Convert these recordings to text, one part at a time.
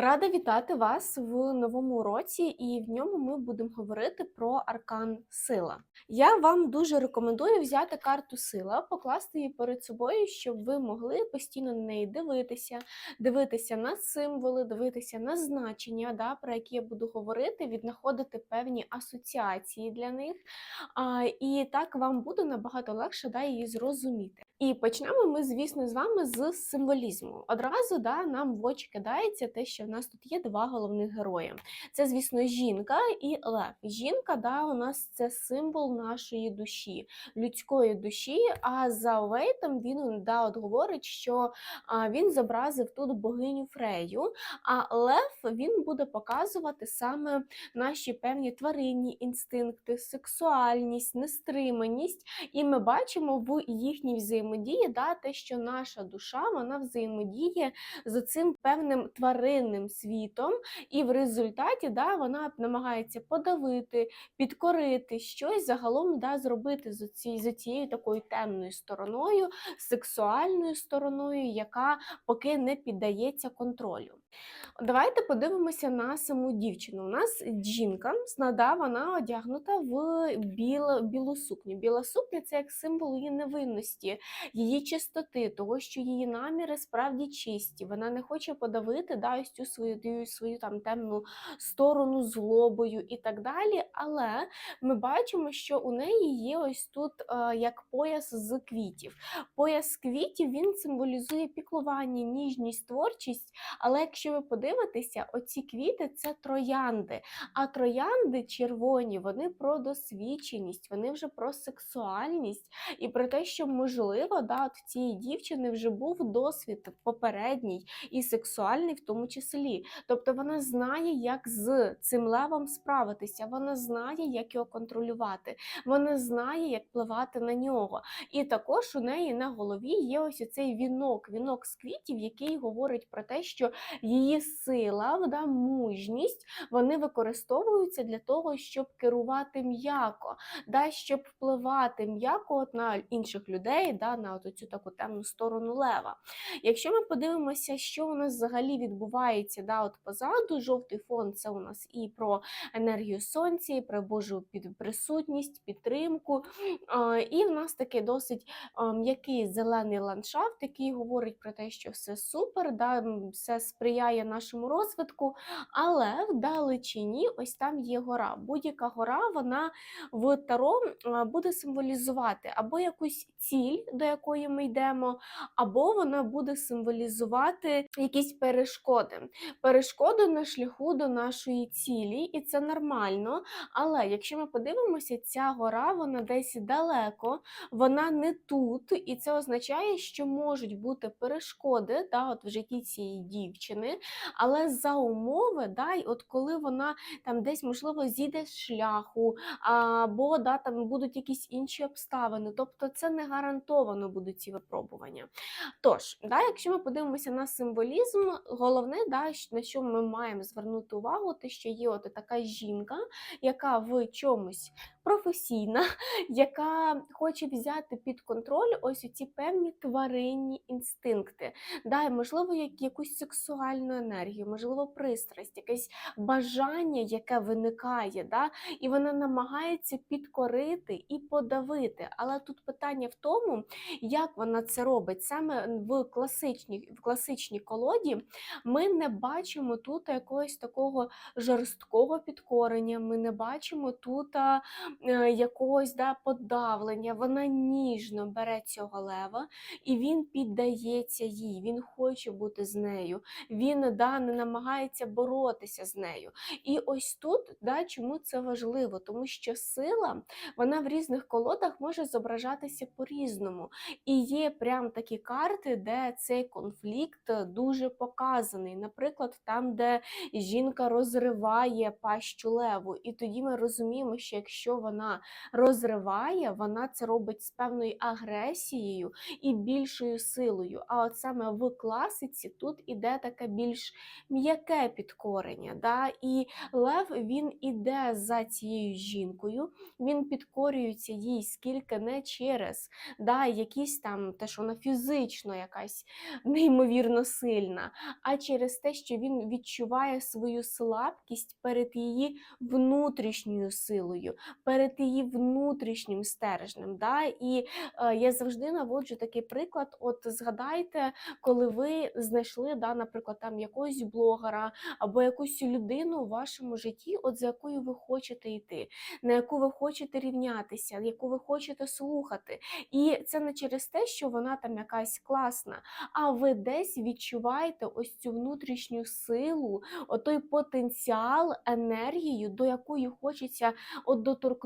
Рада вітати вас в новому році, і в ньому ми будемо говорити про аркан сила. Я вам дуже рекомендую взяти карту сила, покласти її перед собою, щоб ви могли постійно на неї дивитися, дивитися на символи, дивитися на значення, да, про які я буду говорити, віднаходити певні асоціації для них. А, і так вам буде набагато легше да, її зрозуміти. І почнемо ми, звісно, з вами з символізму. Одразу да, нам в очі кидається те, що в нас тут є два головних герої. Це, звісно, жінка і лев. Жінка, да, у нас це символ нашої душі, людської душі. А за Овейтом він да, от говорить, що він зобразив тут богиню Фрею. А лев він буде показувати саме наші певні тваринні інстинкти, сексуальність, нестриманість. І ми бачимо в їхній взаємодії да, те, що наша душа вона взаємодіє з цим певним тваринним світом, і в результаті да, вона намагається подавити, підкорити щось загалом да, зробити з цією, з цією такою темною стороною, сексуальною стороною, яка поки не піддається контролю. Давайте подивимося на саму дівчину. У нас жінка, снада, вона одягнута в біл, білу сукню. Біла сукня це як символ її невинності, її чистоти, того, що її наміри справді чисті. Вона не хоче подавити да, ось цю свою свою там темну сторону злобою і так далі. Але ми бачимо, що у неї є ось тут е, як пояс з квітів. Пояс квітів він символізує піклування, ніжність, творчість. Але якщо ви подивитеся, оці квіти це троянди. А троянди червоні, вони про досвідченість, вони вже про сексуальність і про те, що можливо, да, от в цієї дівчини вже був досвід попередній і сексуальний в тому числі. Тобто вона знає, як з цим левом справитися, вона знає, як його контролювати, вона знає, як впливати на нього. І також у неї на голові є ось цей вінок, вінок з квітів, який говорить про те, що її сила, да, мужність, вони використовуються для того, щоб керувати м'яко, да, щоб впливати м'яко на інших людей, да, на цю таку темну сторону лева. Якщо ми подивимося, що у нас взагалі відбувається да, от позаду, жовтий фон це у нас і про енергію сонця, і про Божу присутність, підтримку. І в нас такий досить м'який зелений ландшафт, який говорить про те, що все супер, да, все сприяє нашому розвитку, але в далечині ось там є гора. Будь-яка гора вона в таро буде символізувати або якусь ціль, до якої ми йдемо, або вона буде символізувати якісь перешкоди. Перешкоди на шляху до нашої цілі, і це нормально. Але якщо ми подивимося, ця гора вона десь далеко, вона не тут, і це означає, що можуть бути перешкоди да, от в житті цієї дівчини, але за умови, да, і от коли вона там десь, можливо, зійде з шляху, або да, там будуть якісь інші обставини. Тобто це не гарантовано будуть ці випробування. Тож, да, якщо ми подивимося на символізм, головне, да, на що ми маємо звернути увагу, те, що є от така жінка, яка в чомусь професійна, яка хоче взяти під контроль ось ці певні тваринні інстинкти, да, можливо, як якусь сексуальну енергію, можливо, пристрасть, якесь бажання, яке виникає, да, і вона намагається підкорити і подавити. Але тут питання в тому, як вона це робить. Саме в класичній в класичній колоді ми не бачимо тут якогось такого жорсткого підкорення, ми не бачимо тут якогось да, подавлення, вона ніжно бере цього лева, і він піддається їй, він хоче бути з нею, він да, не намагається боротися з нею. І ось тут да, чому це важливо? Тому що сила вона в різних колодах може зображатися по-різному. І є прям такі карти, де цей конфлікт дуже показаний. Наприклад, там, де жінка розриває пащу леву, і тоді ми розуміємо, що якщо вона розриває, вона це робить з певною агресією і більшою силою. А от саме в класиці тут іде таке більш м'яке підкорення. Да? І Лев він іде за цією жінкою, він підкорюється їй, скільки не через да, якісь там те, що вона фізично якась неймовірно сильна, а через те, що він відчуває свою слабкість перед її внутрішньою силою, перед її внутрішнім стержнем. Да? І е, я завжди наводжу такий приклад: от згадайте, коли ви знайшли, да, наприклад, там якогось блогера або якусь людину у вашому житті, от за якою ви хочете йти, на яку ви хочете рівнятися, яку ви хочете слухати. І це не через те, що вона там якась класна, а ви десь відчуваєте ось цю внутрішню силу, отой потенціал, енергію, до якої хочеться от доторкнутися,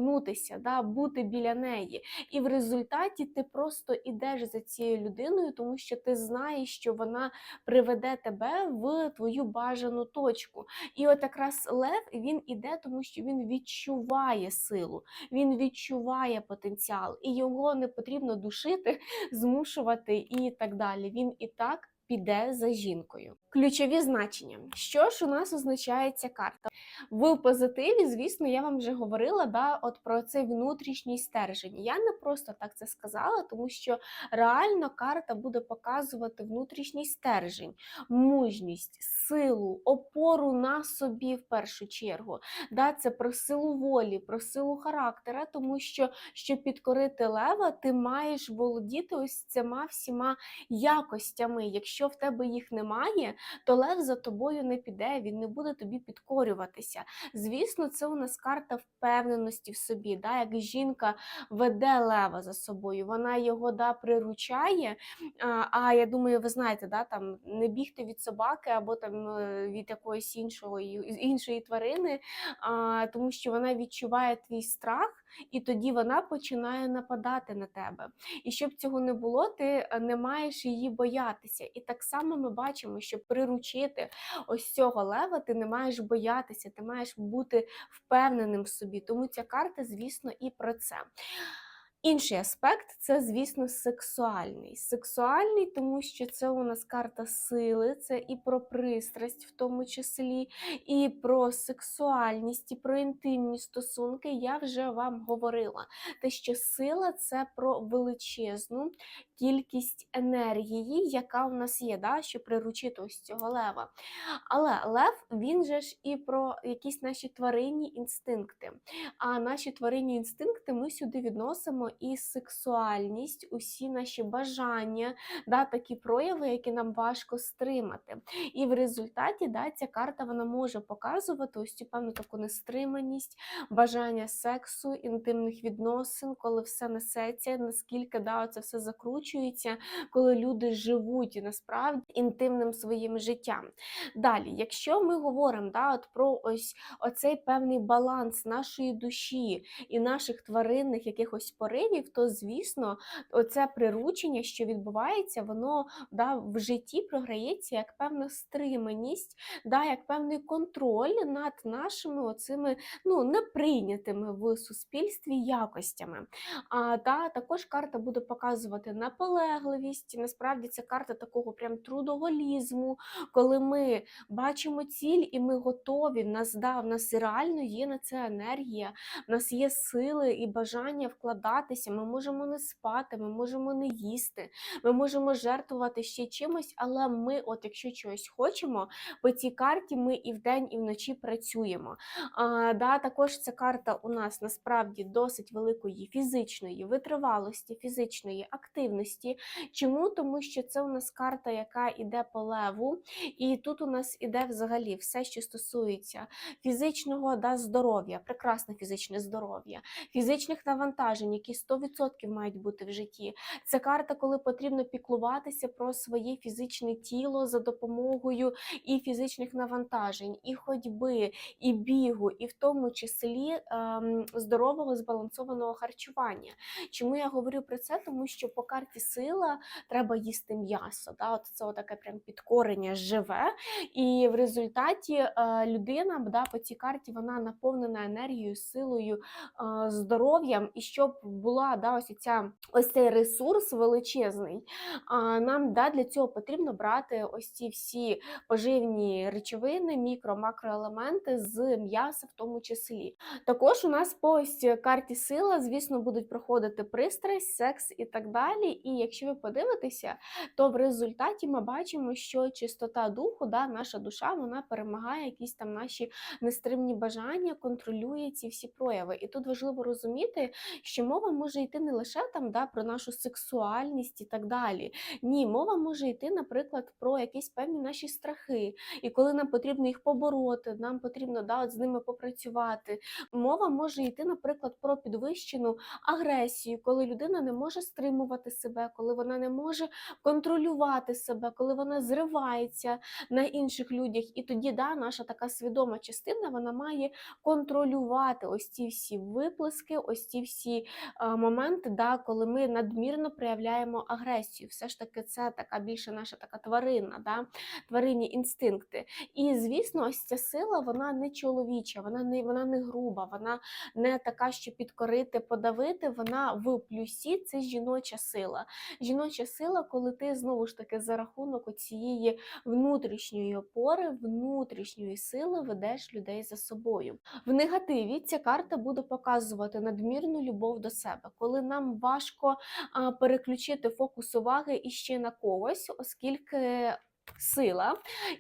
да, бути біля неї. І в результаті ти просто ідеш за цією людиною, тому що ти знаєш, що вона приведе тебе в твою бажану точку. І от якраз лев він іде, тому що він відчуває силу, він відчуває потенціал, і його не потрібно душити, змушувати і так далі. Він і так. Піде за жінкою. Ключові значення. Що ж у нас означає ця карта? В позитиві, звісно, я вам вже говорила да, от про цей внутрішній стержень. Я не просто так це сказала, тому що реально карта буде показувати внутрішній стержень, мужність, силу, опору на собі в першу чергу. Да, Це про силу волі, про силу характера, тому що щоб підкорити лева, ти маєш володіти ось цими всіма якостями. Якщо в тебе їх немає, то лев за тобою не піде, він не буде тобі підкорюватися. Звісно, це у нас карта впевненості в собі. Да? Як жінка веде лева за собою, вона його да, приручає. А, а я думаю, ви знаєте, да, там не бігти від собаки або там е, від якоїсь іншої іншої тварини, а, тому що вона відчуває твій страх. І тоді вона починає нападати на тебе. І щоб цього не було, ти е, не маєш її боятися. І так само ми бачимо, що приручити ось цього лева, ти не маєш боятися, ти маєш бути впевненим в собі. Тому ця карта, звісно, і про це. Інший аспект це, звісно, сексуальний. Сексуальний, тому що це у нас карта сили, це і про пристрасть, в тому числі, і про сексуальність, і про інтимні стосунки. Я вже вам говорила. Те, що сила це про величезну кількість енергії, яка в нас є, да, щоб приручити ось цього лева. Але лев, він же ж і про якісь наші тваринні інстинкти. А наші тваринні інстинкти ми сюди відносимо і сексуальність, усі наші бажання, да, такі прояви, які нам важко стримати. І в результаті да, ця карта вона може показувати ось цю певну таку нестриманість, бажання сексу, інтимних відносин, коли все несеться, наскільки да, це все закручується, коли люди живуть насправді інтимним своїм життям. Далі, якщо ми говоримо да, от про ось оцей певний баланс нашої душі і наших тваринних якихось поривів, то звісно, оце приручення, що відбувається, воно да, в житті програється як певна стриманість, да, як певний контроль над нашими оцими ну, неприйнятими в суспільстві якостями. А та також карта буде показувати наполегливість. Насправді це карта такого прям трудоголізму, коли ми бачимо ціль і ми готові. В нас да, в нас реально є на це енергія, в нас є сили і бажання вкладатися. Ми можемо не спати, ми можемо не їсти, ми можемо жертвувати ще чимось, але ми, от якщо чогось хочемо, по цій карті ми і вдень, і вночі працюємо. А, да, Також ця карта у нас насправді досить великої фізичної витривалості, фізичної активності. Чому? Тому що це у нас карта, яка йде по леву, і тут у нас іде взагалі все, що стосується фізичного да, здоров'я, прекрасне фізичне здоров'я, фізичних навантажень, які 100% мають бути в житті. Це карта, коли потрібно піклуватися про своє фізичне тіло за допомогою і фізичних навантажень, і ходьби, і бігу, і в тому числі ем, здорового збалансованого харчування. Чому я говорю про це? Тому що по карті сила треба їсти м'ясо. Да? От Це таке прям підкорення живе. І в результаті е, людина да, по цій карті вона наповнена енергією, силою, е, здоров'ям. І щоб була да, ось ця ось цей ресурс величезний. А нам да, для цього потрібно брати ось ці всі поживні речовини, мікро, макроелементи з м'яса, в тому числі. Також у нас по ось карті сила, звісно, будуть проходити пристрасть, секс і так далі. І якщо ви подивитеся, то в результаті ми бачимо, що чистота духу, да, наша душа, вона перемагає якісь там наші нестримні бажання, контролює ці всі прояви. І тут важливо розуміти, що мова може йти не лише там да, про нашу сексуальність і так далі. Ні, мова може йти, наприклад, про якісь певні наші страхи. І коли нам потрібно їх побороти, нам потрібно да, от з ними попрацювати. Мова може йти, наприклад, про підвищену агресію, коли людина не може стримувати себе, коли вона не може контролювати себе, коли вона зривається на інших людях. І тоді да, наша така свідома частина вона має контролювати ось ці всі виплески, ось ці всі а, моменти, да, коли ми надмірно проявляємо агресію. Все ж таки, це така більше наша така тварина, да, тваринні інстинкти. І звісно, ось ця сила вона не чоловіча, вона не вона не груба, вона не така, що підкорити, подавити. Вона в плюсі це жіноча сила. Жіноча сила, коли ти знову ж таки за рахунок цієї внутрішньої опори, внутрішньої сили ведеш людей за собою. В негативі ця карта буде показувати надмірну любов до себе, коли нам важко переключити фокус уваги іще на когось, оскільки. Сила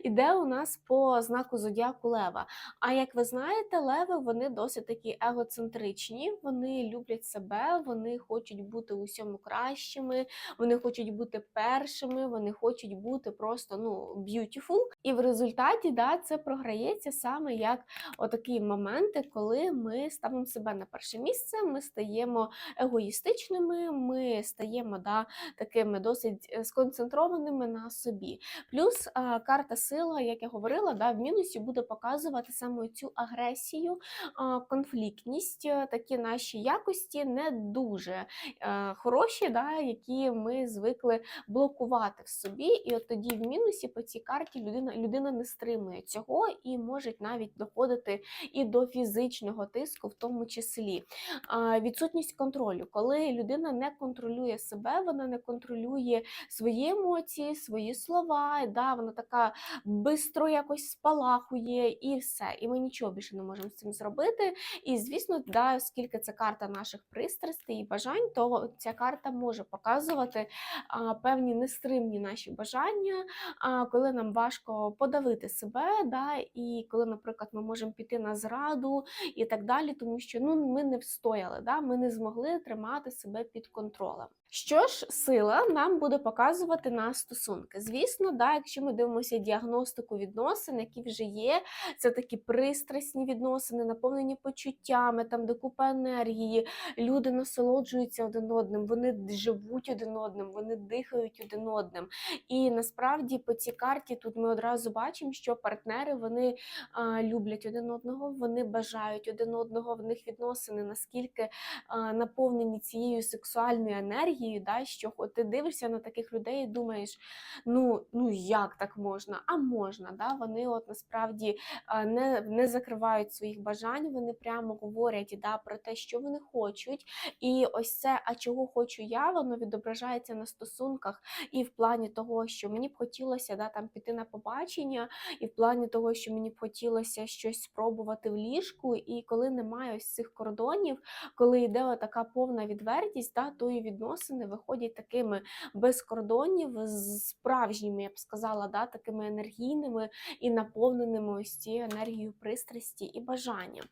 іде у нас по знаку зодіаку Лева. А як ви знаєте, леви вони досить такі егоцентричні, вони люблять себе, вони хочуть бути у всьому кращими, вони хочуть бути першими, вони хочуть бути просто ну beautiful. І в результаті да, це програється саме як отакі моменти, коли ми ставимо себе на перше місце, ми стаємо егоїстичними, ми стаємо да, такими досить е, сконцентрованими на собі. Плюс а, карта сила, як я говорила, да, в мінусі буде показувати саме цю агресію, а, конфліктність, е, такі наші якості не дуже е, хороші, да, які ми звикли блокувати в собі. І от тоді в мінусі по цій карті людина, людина не стримує цього і може навіть доходити і до фізичного тиску, в тому числі. А, відсутність контролю, коли людина не контролює себе, вона не контролює свої емоції, свої слова да, вона така бистро якось спалахує і все. І ми нічого більше не можемо з цим зробити. І звісно, да, оскільки це карта наших пристрастей і бажань, то ця карта може показувати а, певні нестримні наші бажання, а, коли нам важко подавити себе, да, і коли, наприклад, ми можемо піти на зраду і так далі, тому що ну, ми не встояли, да, ми не змогли тримати себе під контролем. Що ж, сила нам буде показувати на стосунки. Звісно, якщо ми дивимося діагностику відносин, які вже є, це такі пристрасні відносини, наповнені почуттями, там де енергії, люди насолоджуються один одним, вони живуть один одним, вони дихають один одним. І насправді по цій карті тут ми одразу бачимо, що партнери вони а, люблять один одного, вони бажають один одного, в них відносини наскільки а, наповнені цією сексуальною енергією, да, що от ти дивишся на таких людей і думаєш, ну, ну як так можна? А можна, да? вони от насправді не, не закривають своїх бажань, вони прямо говорять да, про те, що вони хочуть. І ось це, а чого хочу я, воно відображається на стосунках і в плані того, що мені б хотілося да, там піти на побачення, і в плані того, що мені б хотілося щось спробувати в ліжку, і коли немає ось цих кордонів, коли йде така повна відвертість, да, то і відносини виходять такими без кордонів, з справжніми, я б сказала, да, такими енергійними і наповненими ось цією енергією пристрасті і бажання.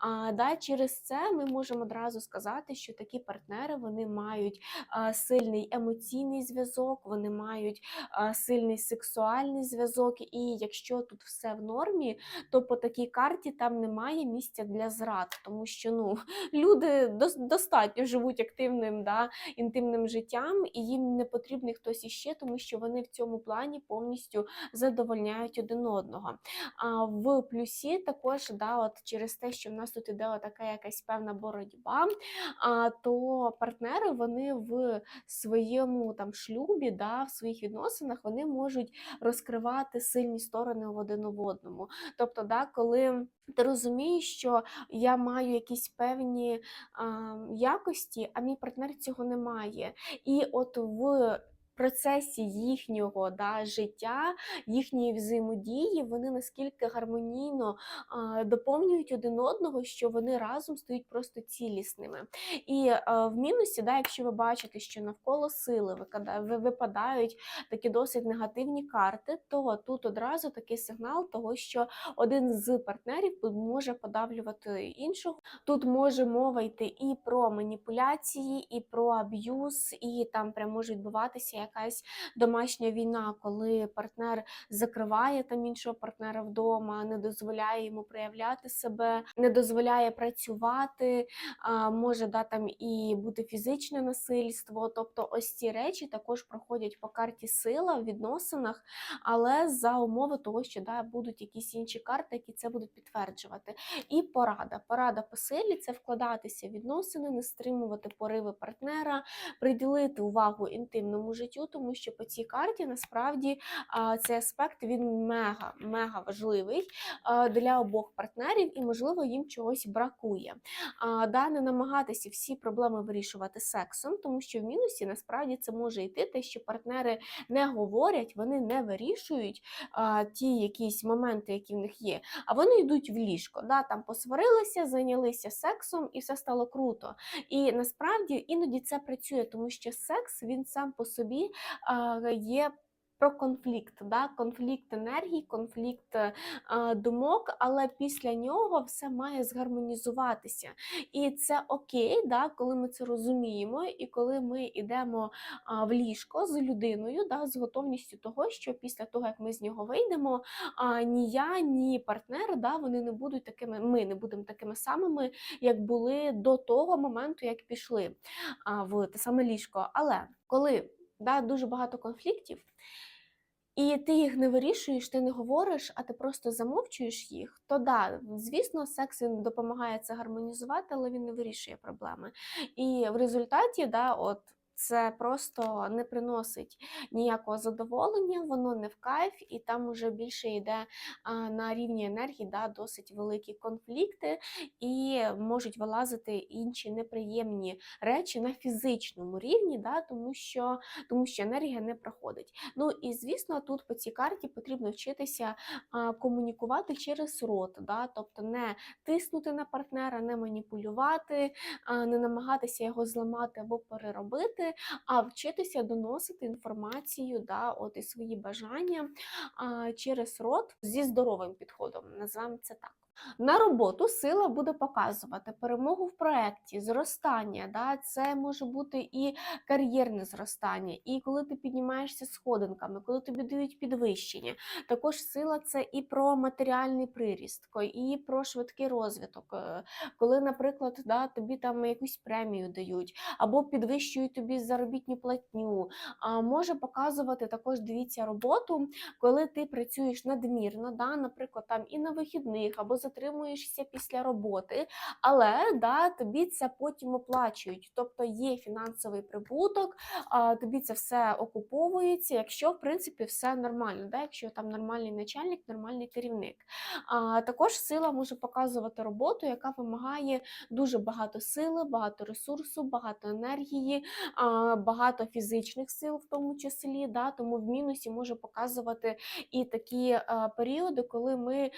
А да, через це ми можемо одразу сказати, що такі партнери вони мають а, сильний емоційний зв'язок, вони мають а, сильний сексуальний зв'язок. І якщо тут все в нормі, то по такій карті там немає місця для зрад, тому що ну люди достатньо живуть активним да, інтимним життям, і їм не потрібний хтось іще, тому що вони в цьому плані повністю задовольняють один одного. А в плюсі також да, от через те, що в нас тут іде така якась певна боротьба, а, то партнери вони в своєму там шлюбі, да, в своїх відносинах вони можуть розкривати сильні сторони в один в одному. Тобто, да, коли ти розумієш, що я маю якісь певні а, якості, а мій партнер цього не має. І от в процесі їхнього да, життя, їхньої взаємодії, вони наскільки гармонійно а, доповнюють один одного, що вони разом стають просто цілісними. І а, в мінусі, да, якщо ви бачите, що навколо сили випадають такі досить негативні карти, то тут одразу такий сигнал того, що один з партнерів може подавлювати іншого. Тут може мова йти і про маніпуляції, і про аб'юз, і там прям може відбуватися якась домашня війна, коли партнер закриває там іншого партнера вдома, не дозволяє йому проявляти себе, не дозволяє працювати, може да, там і бути фізичне насильство. Тобто, ось ці речі також проходять по карті сила в відносинах, але за умови того, що да, будуть якісь інші карти, які це будуть підтверджувати. І порада. Порада по силі це вкладатися в відносини, не стримувати пориви партнера, приділити увагу інтимному життю, тому що по цій карті насправді цей аспект він мега, мега важливий для обох партнерів, і можливо їм чогось бракує. Да, не намагатися всі проблеми вирішувати сексом, тому що в мінусі насправді це може йти те, що партнери не говорять, вони не вирішують ті якісь моменти, які в них є, а вони йдуть в ліжко. Да, там посварилися, зайнялися сексом, і все стало круто. І насправді іноді це працює, тому що секс він сам по собі а, є. Про конфлікт, да? конфлікт енергії, конфлікт е, думок, але після нього все має згармонізуватися. І це окей, да? коли ми це розуміємо, і коли ми йдемо а, в ліжко з людиною, да? з готовністю того, що після того, як ми з нього вийдемо, а, ні я, ні партнер, да? вони не будуть такими, ми не будемо такими самими, як були до того моменту, як пішли а, в те саме ліжко. Але коли да, дуже багато конфліктів, і ти їх не вирішуєш, ти не говориш, а ти просто замовчуєш їх, то да, звісно, секс він допомагає це гармонізувати, але він не вирішує проблеми. І в результаті, да, от. Це просто не приносить ніякого задоволення, воно не в кайф, і там уже більше йде на рівні енергії да, досить великі конфлікти, і можуть вилазити інші неприємні речі на фізичному рівні, да, тому що тому що енергія не проходить. Ну і звісно, тут по цій карті потрібно вчитися комунікувати через рот, да, тобто не тиснути на партнера, не маніпулювати, не намагатися його зламати або переробити, а вчитися доносити інформацію, да, от і свої бажання а, через рот зі здоровим підходом. Називаємо це так. На роботу сила буде показувати перемогу в проєкті, зростання. Да? Це може бути і кар'єрне зростання, і коли ти піднімаєшся сходинками, коли тобі дають підвищення. Також сила це і про матеріальний приріст, і про швидкий розвиток. е, Коли, наприклад, да, тобі там якусь премію дають, або підвищують тобі заробітну платню. А може показувати також, дивіться, роботу, коли ти працюєш надмірно, да, наприклад, там і на вихідних, або затримуєшся після роботи, але да, тобі це потім оплачують. Тобто є фінансовий прибуток, тобі це все окуповується, якщо в принципі все нормально, да, якщо там нормальний начальник, нормальний керівник. А, також сила може показувати роботу, яка вимагає дуже багато сили, багато ресурсу, багато енергії, а, багато фізичних сил, в тому числі. Да, тому в мінусі може показувати і такі періоди, коли ми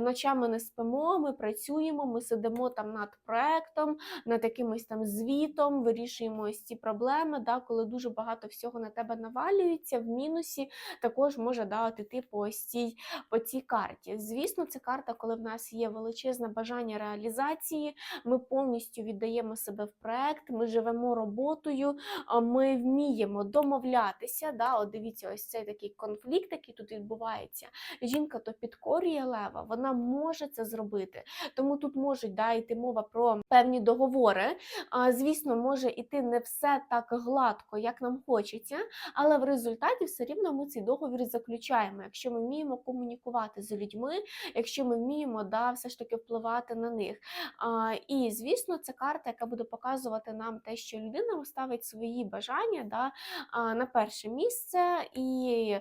ночами не спимо, ми працюємо, ми сидимо там над проектом, над якимось там звітом, вирішуємо ось ці проблеми. Да, коли дуже багато всього на тебе навалюється, в мінусі також може да, іти по ось цій по цій карті. Звісно, це карта, коли в нас є величезне бажання реалізації, ми повністю віддаємо себе в проект, ми живемо роботою, ми вміємо домовлятися. Да, от дивіться, ось цей такий конфлікт, який тут відбувається. Жінка то підкорює лева, вона може це зробити. Тому тут можуть да, йти мова про певні договори. А, звісно, може іти не все так гладко, як нам хочеться, але в результаті все рівно ми цей договір заключаємо, якщо ми вміємо комунікувати з людьми, якщо ми вміємо да, все ж таки впливати на них. А, і звісно, це карта, яка буде показувати нам те, що людина ставить свої бажання да, на перше місце і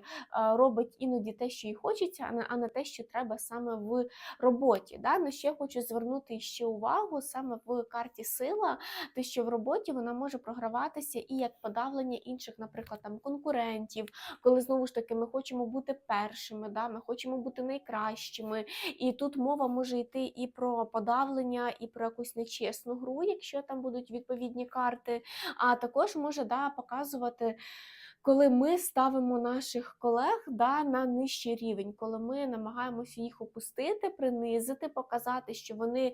робить іноді те, що їй хочеться, а не те, що треба саме в роботі. Да? На що я хочу звернути ще увагу саме в карті сила, те, що в роботі вона може програватися і як подавлення інших, наприклад, там конкурентів, коли знову ж таки ми хочемо бути першими, да? ми хочемо бути найкращими. І тут мова може йти і про подавлення, і про якусь нечесну гру, якщо там будуть відповідні карти. А також може да, показувати. Коли ми ставимо наших колег да, на нижчий рівень, коли ми намагаємося їх опустити, принизити, показати, що вони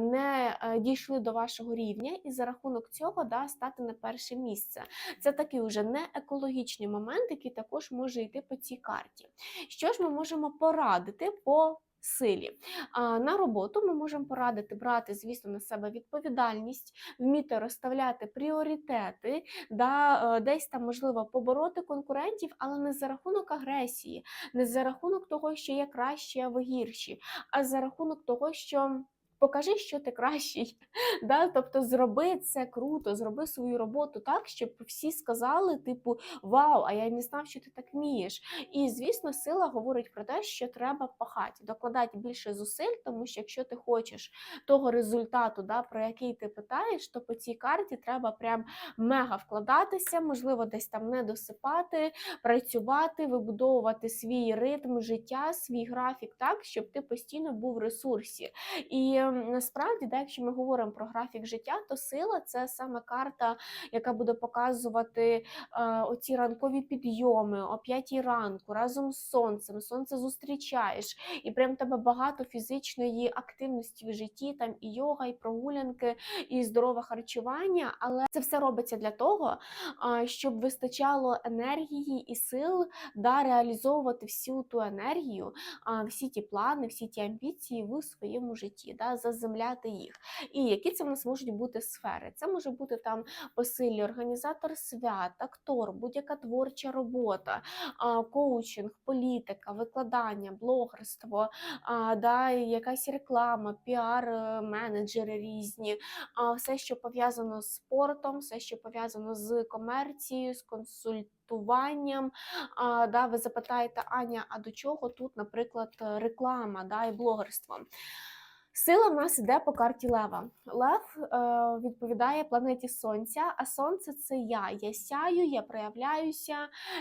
не е, дійшли до вашого рівня, і за рахунок цього да, стати на перше місце. Це такий вже не екологічний момент, який також може йти по цій карті. Що ж ми можемо порадити по силі? А, на роботу ми можемо порадити брати, звісно, на себе відповідальність, вміти розставляти пріоритети, да, е, десь там можливо побороти конкурентів, але не за рахунок агресії, не за рахунок того, що є кращі, а ви гірші, а за рахунок того, що. Покажи, що ти кращий. Да? Тобто зроби це круто, зроби свою роботу так, щоб всі сказали, типу, вау, а я не знав, що ти так вмієш. І звісно, сила говорить про те, що треба пахати, докладати більше зусиль, тому що якщо ти хочеш того результату, да, про який ти питаєш, то по цій карті треба прям мега вкладатися, можливо, десь там не досипати, працювати, вибудовувати свій ритм життя, свій графік так, щоб ти постійно був в ресурсі. І насправді, да, якщо ми говоримо про графік життя, то сила це саме карта, яка буде показувати е, оці ранкові підйоми о 5 ранку разом з сонцем. Сонце зустрічаєш, і прям тебе багато фізичної активності в житті, там і йога, і прогулянки, і здорове харчування. Але це все робиться для того, щоб вистачало енергії і сил да, реалізовувати всю ту енергію, всі ті плани, всі ті амбіції в своєму житті, да, заземляти їх. І які це в нас можуть бути сфери? Це може бути там посилі організатор свят, актор, будь-яка творча робота, коучинг, політика, викладання, блогерство, да, якась реклама, піар, е, різні, все, що пов'язано з спортом, все, що пов'язано з комерцією, з консультуванням. А, да, ви запитаєте, Аня, а до чого тут, наприклад, реклама да, і блогерство? Сила в нас іде по карті Лева. Лев е, відповідає планеті Сонця, а Сонце це я. Я сяю, я проявляюся,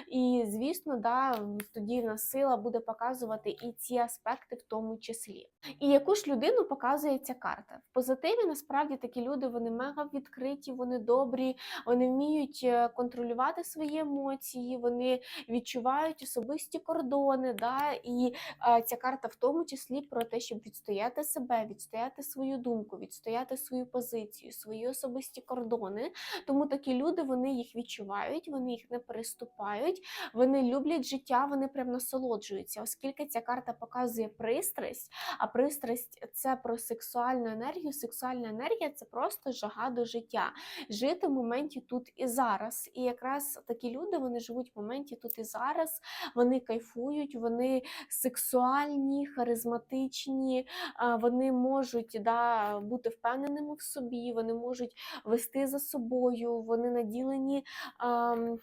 і звісно, да, тоді в нас сила буде показувати і ці аспекти в тому числі. І яку ж людину показує ця карта? В позитиві насправді такі люди вони мега відкриті, вони добрі, вони вміють е, контролювати свої емоції, вони відчувають особисті кордони. Да? І е, ця карта в тому числі про те, щоб відстояти себе, відстояти свою думку, відстояти свою позицію, свої особисті кордони. Тому такі люди вони їх відчувають, вони їх не переступають, вони люблять життя, вони прям насолоджуються, оскільки ця карта показує пристрасть, а пристрасть це про сексуальну енергію. Сексуальна енергія це просто жага до життя, жити в моменті тут і зараз. І якраз такі люди вони живуть в моменті тут і зараз, вони кайфують, вони сексуальні, харизматичні, а, можуть да, бути впевненими в собі, вони можуть вести за собою, вони наділені ем,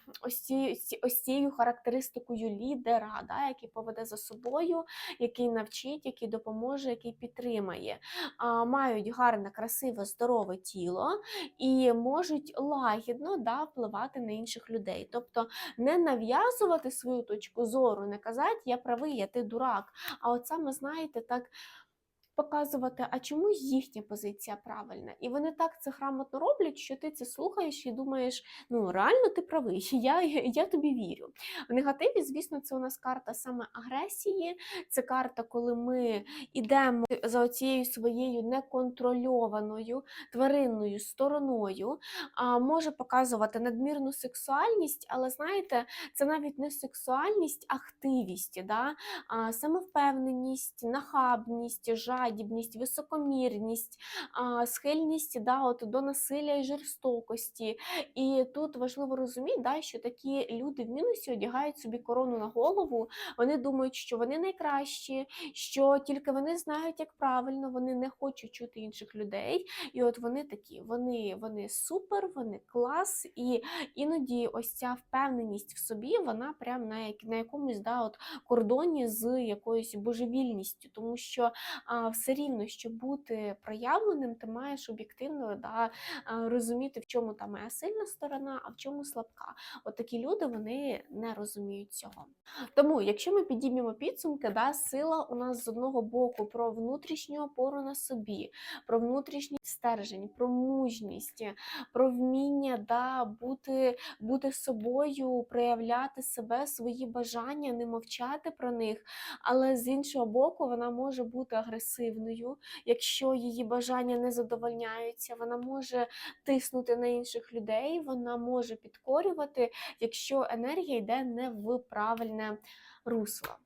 ось цією характеристикою лідера, да, який поведе за собою, який навчить, який допоможе, який підтримає. А, мають гарне, красиве, здорове тіло і можуть лагідно да, впливати на інших людей. Тобто не нав'язувати свою точку зору, не казати я правий, я ти дурак. А от саме, знаєте, так. Показувати, а чому їхня позиція правильна, і вони так це грамотно роблять, що ти це слухаєш і думаєш, ну реально ти правий, я, я тобі вірю. В негативі, звісно, це у нас карта саме агресії, це карта, коли ми йдемо за цією своєю неконтрольованою тваринною стороною, а може показувати надмірну сексуальність, але знаєте, це навіть не сексуальність, а хтивість, да? а самовпевненість, нахабність, жадібність, жадібність, високомірність, схильність да, от, до насилля і жорстокості. І тут важливо розуміти, да, що такі люди в мінусі одягають собі корону на голову. Вони думають, що вони найкращі, що тільки вони знають, як правильно, вони не хочуть чути інших людей. І от вони такі, вони, вони супер, вони клас, і іноді ось ця впевненість в собі, вона прям на, на якомусь да, от кордоні з якоюсь божевільністю, тому що а, все рівно, щоб бути проявленим, ти маєш об'єктивно да, розуміти, в чому та моя сильна сторона, а в чому слабка. От такі люди вони не розуміють цього. Тому, якщо ми підіймемо підсумки, да, сила у нас з одного боку про внутрішню опору на собі, про внутрішній стержень, про мужність, про вміння да, бути, бути собою, проявляти себе, свої бажання, не мовчати про них. Але з іншого боку, вона може бути агресивною, якщо її бажання не задовольняються, вона може тиснути на інших людей, вона може підкорювати, якщо енергія йде не в правильне русло.